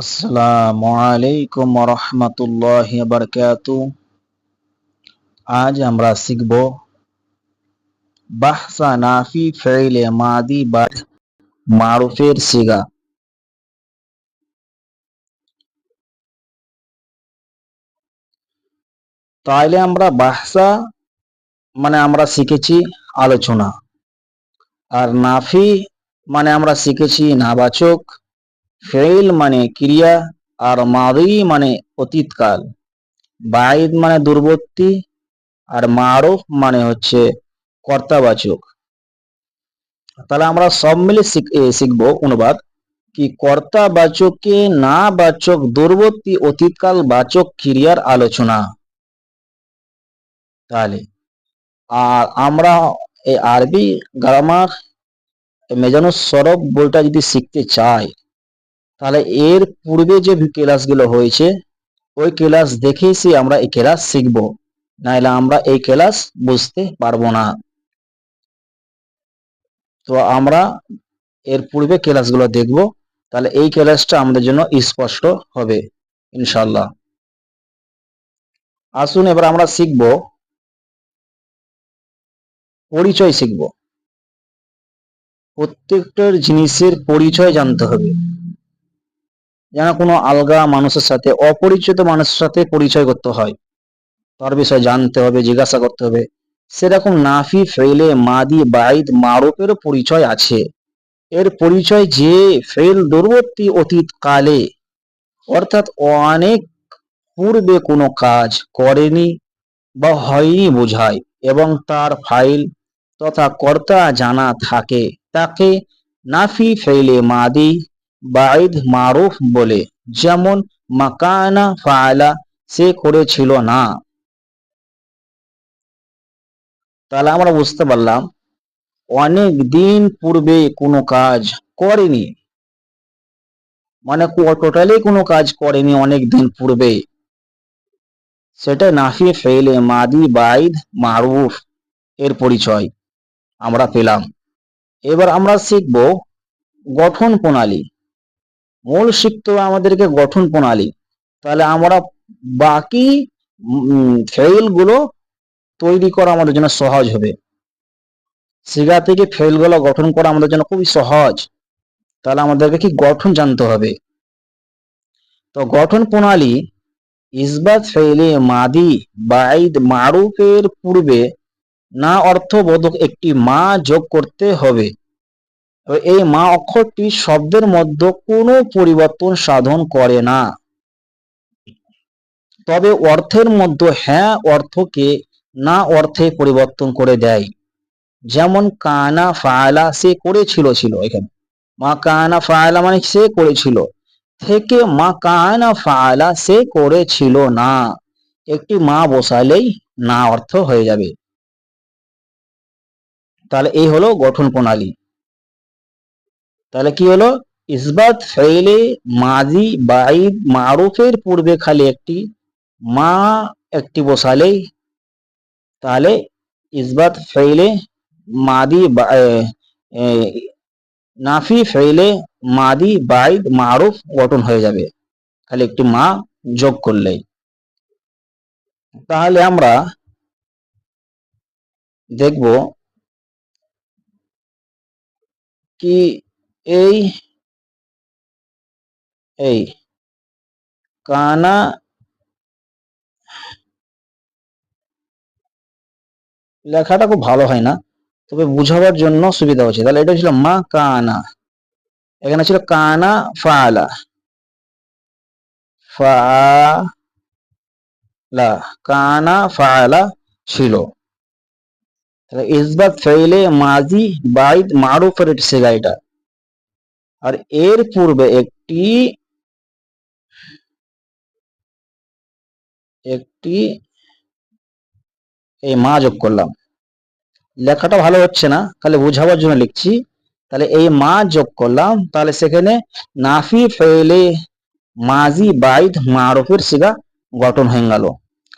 আসসালামু আলাইকুম রহমতুল্লাহ বরকাত আজ আমরা শিখব বাহসা নাফি ফেইলে মাদি বা মারুফের সিগা তাইলে আমরা বাহসা মানে আমরা শিখেছি আলোচনা। আর নাফি মানে আমরা শিখেছি নাবাচক ফেইল মানে ক্রিয়া আর মাদি মানে অতীতকাল। বাইদ মানে দূরবর্তী আর মারুফ মানে হচ্ছে কর্তাবাচক। তাহলে আমরা সব মিলে শিখব অনুবাদ কি কর্তা বাচককে না বাচক দূরবর্তী অতীতকাল বাচক ক্রিয়ার আলোচনা। তাহলে আর আমরা এই আরবি গ্রামার মেজানুস সরব বইটা যদি শিখতে চাই তাহলে এর পূর্বে যে ক্লাসগুলো হয়েছে, ওই ক্লাস দেখেই সে আমরা এই ক্লাস শিখব। নাহলে আমরা এই ক্লাস বুঝতে পারব না। তো আমরা এর পূর্বে ক্লাসগুলো দেখব। তাহলে এই ক্লাসটা আমাদের জন্য স্পষ্ট হবে ইনশাল্লাহ আসুন এবার আমরা শিখব। পরিচয় শিখব। প্রত্যেকটার জিনিসের পরিচয় জানতে হবে। যেন কোনো আলগা মানুষের সাথে, অপরিচিত মানুষের সাথে পরিচয় করতে হয়। তার বিষয়ে জানতে হবে, জিজ্ঞাসা করতে হবে। সেরকম নাফি ফেলে মাদি, বাইদ, মারুফেরও পরিচয় আছে। এর পরিচয় যে ফেল দূরবর্তী অতীত কালে, অর্থাৎ অনেক পূর্বে কোনো কাজ করেনি বা হয়নি বোঝায় এবং তার ফাইল তথা কর্তা জানা থাকে, তাকে নাফি ফেলে মাদি বাইদ মারুফ বলে, যেমন মাকানা ফায়লা সে করেছিল না। তাহলে আমরা বুঝতে পারলাম, অনেক দিন পূর্বে কোনো কাজ করেনি। মানে টোটালি কোনো কাজ করেনি অনেক দিন পূর্বে। সেটা নাফি ফেলে মাদি বাইদ মারুফ এর পরিচয় আমরা পেলাম। এবার আমরা শিখব গঠন প্রণালী। মূল শিখতে আমাদেরকে গঠন প্রণালী। তাহলে আমরা বাকি ফেইলগুলো তৈরি করা আমাদের জন্য সহজ হবে। সিগা থেকে ফেইলগুলো গঠন করা আমাদের জন্য খুবই সহজ। তাহলে আমাদেরকে কি গঠন জানতে হবে? তো গঠন প্রণালী ইসবাত ফেইলে মাদি বাইদ মারুফের পূর্বে না অর্থবোধক একটি মা যোগ করতে হবে। এই মা অক্ষরটি শব্দের মধ্যে কোনো পরিবর্তন সাধন করে না। তবে অর্থের মধ্যে হ্যাঁ অর্থকে না অর্থে পরিবর্তন করে দেয়। যেমন কানা ফায়লা সে করেছিল ছিল এখানে। মা কানা ফায়লা মানে সে করেছিল। থেকে মা কানা ফায়লা সে করেছিল না। একটি মা বসালেই না অর্থ হয়ে যাবে। তাহলে এই হলো গঠন প্রণালী। তাহলে কি হলো? ইসবাত ফেলে মাজি বাইদ মারুফের পূর্বে খালি একটি, মা একটি বসালেই তাহলে ইসবাত ফেলে মাদি নাফি ফেলে মাদি বাইদ মারুফ গঠন হয়ে যাবে। খালি একটি মা যোগ করলেই তাহলে আমরা দেখব কি এই এই, কানা, লেখাটা খুব ভালো হয় না, তবে বুঝাবার জন্য সুবিধা হচ্ছে। তাহলে এটা ছিল মা কানা, এখানে ছিল কানা ফালা ফালা, কানা ফালা ছিল। তাহলে ইসবাত ফেইলে মাজি বাইদ মারুফের সেগা এটা। আর এর পূর্বে একটি একটি এই মা যোগ করলাম। লেখাটা ভালো হচ্ছে না, তাহলে বোঝাবার জন্য লিখছি। তাহলে এই মা যোগ করলাম, তাহলে সেখানে নাফি ফেলে মাজি বাইদ মারুফের সিগা গঠন হয়ে গেল।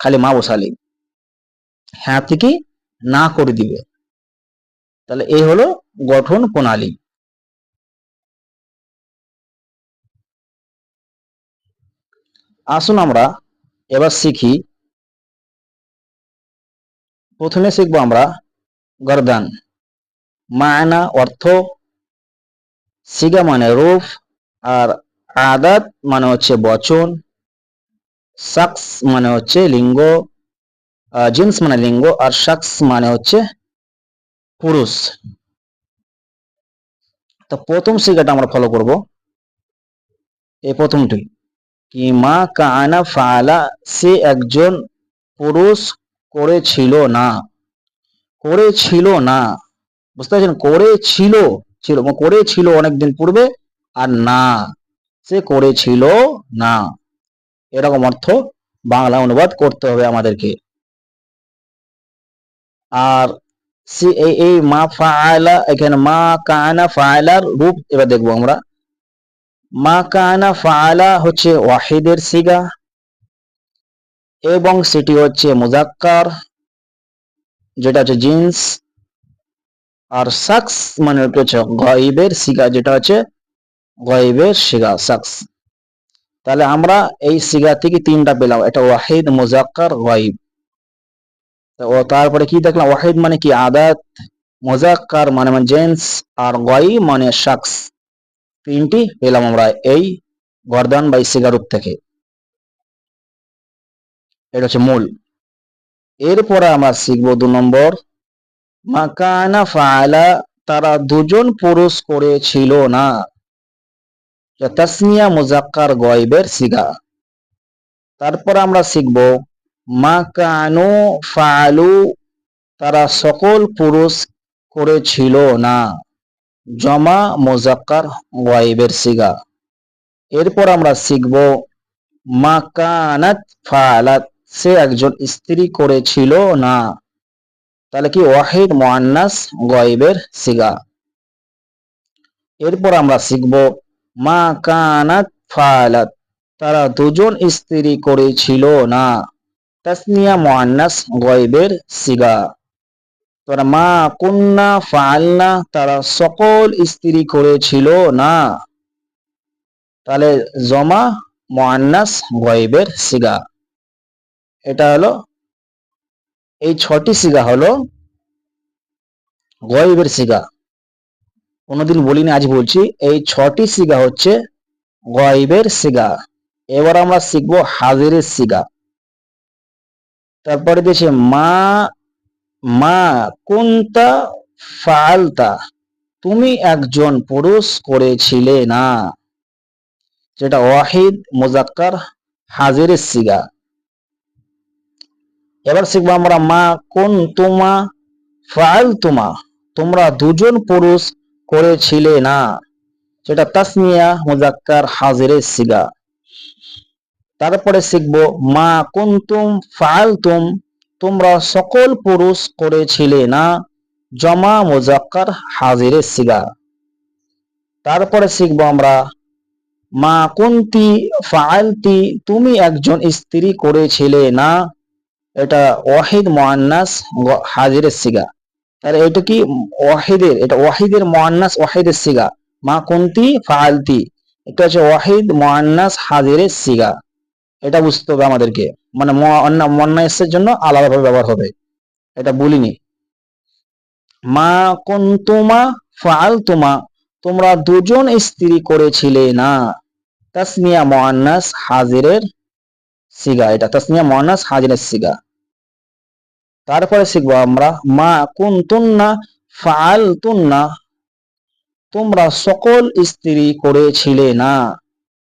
খালি মা বসালি। হ্যাঁ থেকে না করে দিবে। তাহলে এই হলো গঠন প্রণালী। আসুন আমরা এবার শিখি। প্রথমে শিখব আমরা গরদান। মায়না অর্থ সিগা মানে রূপ আর আদাত মানে হচ্ছে বচন। সাক্স মানে হচ্ছে লিঙ্গ জিন্স মানে লিঙ্গ আর সাক্স মানে হচ্ছে পুরুষ। তো প্রথম সিগাটা আমরা ফলো করব। এই প্রথমটি। কি মা কানা ফালা, সে একজন পুরুষ করেছিল না। করেছিল না। বুঝতে পারছেন? করেছিল, ছিল করেছিল অনেকদিন পূর্বে আর না। সে করেছিল না। এরকম অর্থ বাংলা অনুবাদ করতে হবে আমাদেরকে। আর সে, এই মা ফায়লা এখানে মা কানা ফায়লার রূপ এবার দেখব আমরা। মা কানা ফাআলা হচ্ছে ওয়াহিদের সিগা, এবং সেটি হচ্ছে মুজাক্কার, যেটা হচ্ছে জিন্স, আর সাকস মানে হচ্ছে গয়েবের সিগা, যেটা হচ্ছে গয়েবের সিগা, সাকস। তাহলে আমরা এই সিগা থেকে তিনটা পেলাম, এটা ওয়াহিদ, মুজাক্কার, গয়েব। ও তারপরে কি দেখলাম? ওয়াহিদ মানে কি? আদাত, মুজাক্কার মানে মানে জেন্টস আর গয়েব মানে শাকস তিনটি, পেলাম আমরা এই গর্দান বা সিগারুপ থেকে। এটা হচ্ছে মূল। এরপরে আমরা শিখব দু নম্বর, মাকানা ফায়লা তারা দুজন পুরুষ করেছিল না। তাসমিয়া মুজাক্কার গয়েবের সিগা। তারপর আমরা শিখব, মাকানু ফালু তারা সকল পুরুষ করেছিল না। জমা, মোজাক্কার গয়েবের সিগা। এরপর আমরা শিখব মাকানাত ফালাত, সে একজন স্ত্রী করেছিল না? তাহলে কি ওয়াহিদ মোয়ান্নাস গয়েবের সিগা? এরপর আমরা শিখব, মা কানাত ফালাত, তারা দুজন স্ত্রী করেছিল না? তাসনিয়া মোয়ান্নাস গয়েবের সিগা। তারা মা কন্যা ফালনা তারা সকল স্ত্রী করেছিল না। তাহলে জমা মোয়ান্নাস গয়েবের সিগা। এটা হলো, এই ছটি সিগা হলো গয়েবের সিগা। কোনোদিন বলিনি, আজ বলছি, এই ছটি সিগা হচ্ছে গয়েবের সিগা। এবার আমরা শিখব হাজিরের সিগা। তারপরে দিয়েছে মা মা, কুন্তা ফালতা, তুমি একজন পুরুষ করেছিলে না। যেটা ওয়াহিদ মুজাক্কার হাজিরের সিগা। এবার শিখব আমরা, মা কোন তোমা ফাল তোমা তোমরা দুজন পুরুষ করেছিলে না। যেটা তাসমিয়া মুজাক্কার হাজিরের সিগা। তারপরে শিখব, মা, কুন্তুম ফালতুম তোমরা সকল পুরুষ করেছিলে না? জমা মুজাক্কার হাজিরের সিগা। তারপরে শিখব আমরা, মা কুন্তি ফালতি তুমি একজন স্ত্রী করেছিলে না? এটা ওয়াহিদ মোয়ান্নাস হাজিরের সিগা। তাহলে এটা কি ওয়াহিদের? এটা ওয়াহিদের মোয়ান্নাস ওয়াহিদের সিগা। মা কুন্তি ফায়ালতি এটা হচ্ছে ওয়াহিদ মোয়ান্নাস হাজিরের সিগা। এটা বুঝতে হবে আমাদেরকে। মানে মন্নাইসের জন্য আলাদাভাবে ব্যবহার হবে। এটা বলিনি। মা কুন্তুমা ফাল তোমা তোমরা দুজন স্ত্রী করেছিলে না। তাসমিয়া মোয়ান্নাস হাজিরের সিগা। এটা তাসমিয়া মোয়ান্নাস হাজিরের সিগা। তারপরে শিখব আমরা, মা কুন্তুন্না ফাল তুন্না তোমরা সকল স্ত্রী করেছিলে না।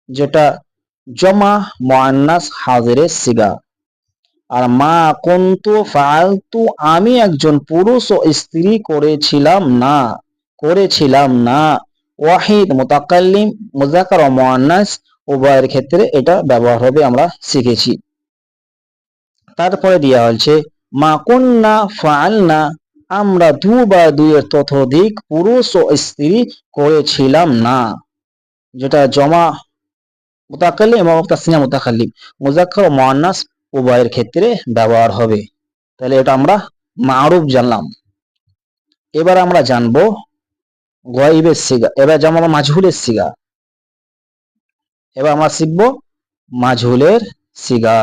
যেটা জমা মোয়ান্নাস হাজিরের সিগা আর মা কুন্তু ফালতু আমি একজন পুরুষ ও স্ত্রী করেছিলাম না করেছিলাম না। ওয়াহিদ, মোতাকাল্লিম মুজাকার ও মোয়ান্নাস উভয়ের ক্ষেত্রে এটা ব্যবহার হবে আমরা শিখেছি। তারপরে দেওয়া হয়েছে, মা কন্যা ফালনা আমরা দু বা দুইয়ের ততোধিক পুরুষ ও স্ত্রী করেছিলাম না, যেটা জমা মোতাকাল্লিম এবং তাসনিয়া মোতাকাল্লিম। মুজাক্কার ও মুআন্নাস উভয়ের ক্ষেত্রে ব্যবহার হবে। তাহলে এটা আমরা মারুফ জানলাম। এবার আমরা জানব গয়িবের সিগা। এবার যেমন আমরা মাজহুলের সিগা। এবার আমরা শিখব মাঝহুলের শিগা